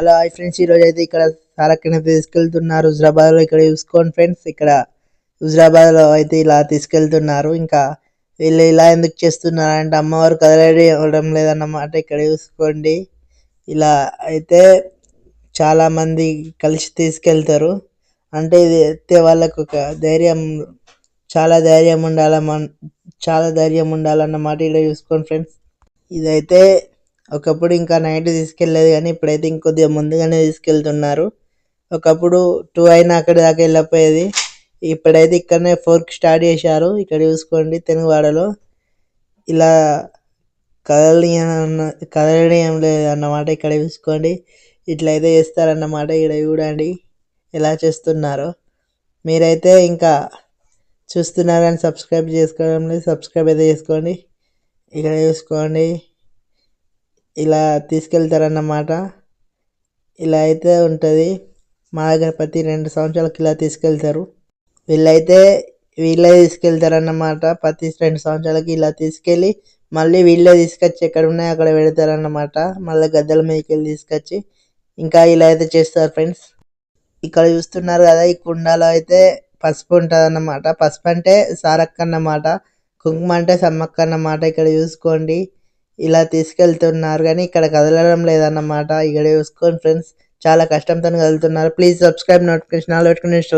Hello hi friends. ఈ రోజు అయితే ఇక్కడ సారక్కని తీసుకెళ్తున్నారు. హుజరాబాద్లో ఇక్కడ చూసుకోండి ఫ్రెండ్స్. ఇక్కడ హుజరాబాద్లో అయితే ఇలా తీసుకెళ్తున్నారు. ఇంకా వీళ్ళు ఇలా ఎందుకు చేస్తున్నారు అంటే అమ్మవారు కదలడి ఇవ్వడం లేదన్నమాట ఇక్కడ చూసుకోండి. ఇలా అయితే చాలా మంది కలిసి తీసుకెళ్తారు. అంటే ఇది ఎత్తే వాళ్ళకు ఒక ధైర్యం చాలా ధైర్యం ఉండాల చాలా ధైర్యం ఉండాలన్నమాట ఇక్కడ చూసుకోండి ఫ్రెండ్స్. ఇదైతే ఒకప్పుడు ఇంకా నైట్ తీసుకెళ్ళేది కానీ ఇప్పుడైతే ఇంకొద్దిగా ముందుగానే తీసుకెళ్తున్నారు. ఒకప్పుడు టూ అయినా అక్కడి దాకా వెళ్ళిపోయేది ఇప్పుడైతే ఇక్కడనే ఫోర్కి స్టార్ట్ చేశారు. ఇక్కడ చూసుకోండి తెలుగువాడలో ఇలా కదలనీయం కదలనీయం లేదు అన్నమాట ఇక్కడ చూసుకోండి. ఇట్లయితే చేస్తారన్నమాట ఇక్కడ చూడండి ఎలా చేస్తున్నారో. మీరైతే ఇంకా చూస్తున్నారు కానీ సబ్స్క్రైబ్ చేసుకోవడం లేదు. సబ్స్క్రైబ్ అయితే చేసుకోండి. ఇక్కడ చూసుకోండి. ఇలా తీసుకెళ్తారన్నమాట. ఇలా అయితే ఉంటుంది. మా దగ్గర ప్రతి రెండు సంవత్సరాలకి ఇలా తీసుకెళ్తారు. వీళ్ళైతే వీళ్ళే తీసుకెళ్తారన్నమాట. ప్రతి రెండు సంవత్సరాలకి ఇలా తీసుకెళ్ళి మళ్ళీ వీళ్ళే తీసుకొచ్చి ఎక్కడ ఉన్నాయో అక్కడ పెడతారన్నమాట. మళ్ళీ గద్దెల మీదకి వెళ్ళి తీసుకొచ్చి ఇంకా ఇలా అయితే చేస్తారు ఫ్రెండ్స్. ఇక్కడ చూస్తున్నారు కదా ఈ కుండలో అయితే పసుపు ఉంటుంది అన్నమాట పసుపు అంటే సారక్క అన్నమాట కుంకుమ అంటే సమ్మక్క అన్నమాట ఇక్కడ చూసుకోండి. ఇలా తీసుకెళ్తున్నారు కానీ ఇక్కడ కదలడం లేదన్నమాట. ఇక్కడ చూసుకోండి ఫ్రెండ్స్. చాలా కష్టంతో కదులుతున్నారు. ప్లీజ్ సబ్స్క్రైబ్ నోటిఫికేషన్ ఆల్ పెట్టుకుని